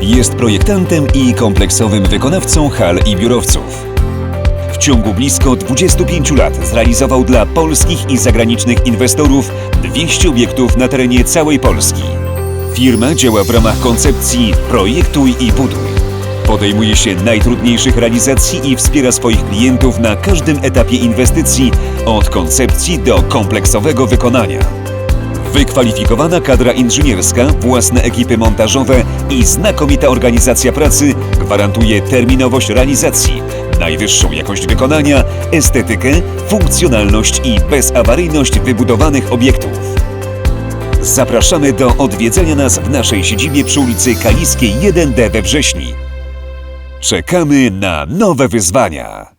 Jest projektantem i kompleksowym wykonawcą hal i biurowców. W ciągu blisko 25 lat zrealizował dla polskich i zagranicznych inwestorów 200 obiektów na terenie całej Polski. Firma działa w ramach koncepcji projektuj i buduj. Podejmuje się najtrudniejszych realizacji i wspiera swoich klientów na każdym etapie inwestycji, od koncepcji do kompleksowego wykonania. Wykwalifikowana kadra inżynierska, własne ekipy montażowe i znakomita organizacja pracy gwarantuje terminowość realizacji, najwyższą jakość wykonania, estetykę, funkcjonalność i bezawaryjność wybudowanych obiektów. Zapraszamy do odwiedzenia nas w naszej siedzibie przy ulicy Kaliskiej 1D we Wrześni. Czekamy na nowe wyzwania.